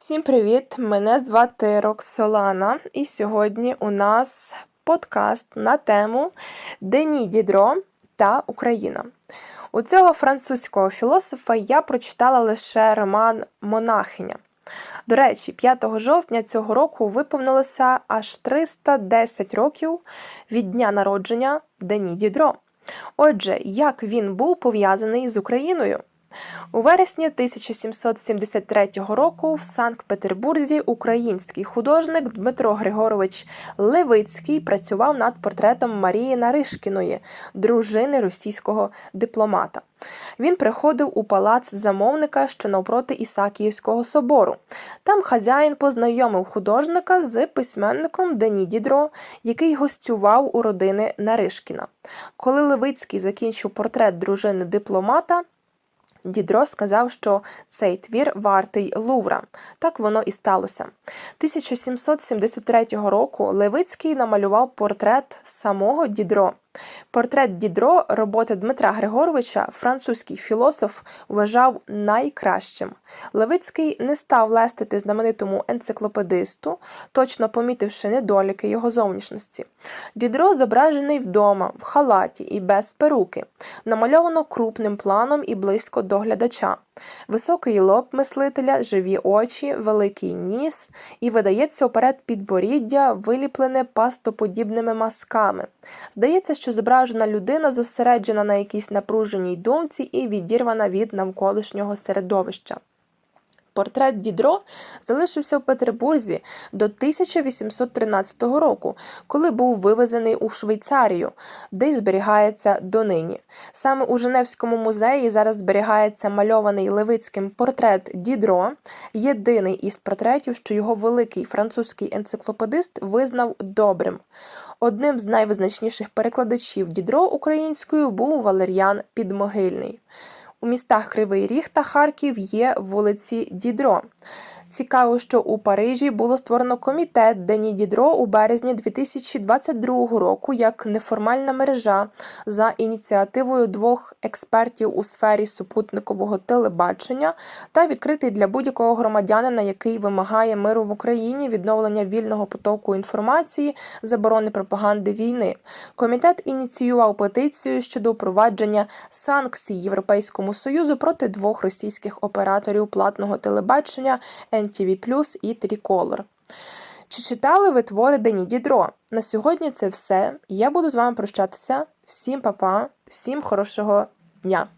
Всім привіт! Мене звати Роксолана, і сьогодні у нас подкаст на тему Дені Дідро та Україна. У цього французького філософа я прочитала лише роман Монахиня. До речі, 5 жовтня цього року виповнилося аж 310 років від дня народження Дені Дідро. Отже, як він був пов'язаний з Україною? У вересні 1773 року в Санкт-Петербурзі український художник Дмитро Григорович Левицький працював над портретом Марії Наришкіної, дружини російського дипломата. Він приходив у палац замовника, що навпроти Ісакіївського собору. Там хазяїн познайомив художника з письменником Дені Дідро, який гостював у родини Наришкіна. Коли Левицький закінчив портрет дружини дипломата, Дідро сказав, що цей твір вартий Лувра. Так воно і сталося. 1773 року Левицький намалював портрет самого Дідро. Портрет Дідро роботи Дмитра Григоровича французький філософ вважав найкращим. Левицький не став лестити знаменитому енциклопедисту, точно помітивши недоліки його зовнішності. Дідро зображений вдома, в халаті і без перуки, намальовано крупним планом і близько до глядача. Високий лоб мислителя, живі очі, великий ніс і видається уперед підборіддя, виліплене пастоподібними масками. Здається, що зображена людина зосереджена на якійсь напруженій думці і відірвана від навколишнього середовища. Портрет Дідро залишився в Петербурзі до 1813 року, коли був вивезений у Швейцарію, де й зберігається донині. Саме у Женевському музеї зараз зберігається мальований Левицьким портрет Дідро, єдиний із портретів, що його великий французький енциклопедист визнав добрим. Одним з найвизначніших перекладачів Дідро українською був Валер'ян Підмогильний. У містах Кривий Ріг та Харків є вулиці Дідро. Цікаво, що у Парижі було створено комітет Дені Дідро у березні 2022 року як неформальна мережа за ініціативою двох експертів у сфері супутникового телебачення та відкритий для будь-якого громадянина, який вимагає миру в Україні, відновлення вільного потоку інформації, заборони пропаганди війни. Комітет ініціював петицію щодо впровадження санкцій Європейському Союзу проти двох російських операторів платного телебачення. NTV+, і Tricolor. Чи читали ви твори Дені Дідро? На сьогодні це все. Я буду з вами прощатися. Всім па-па, всім хорошого дня!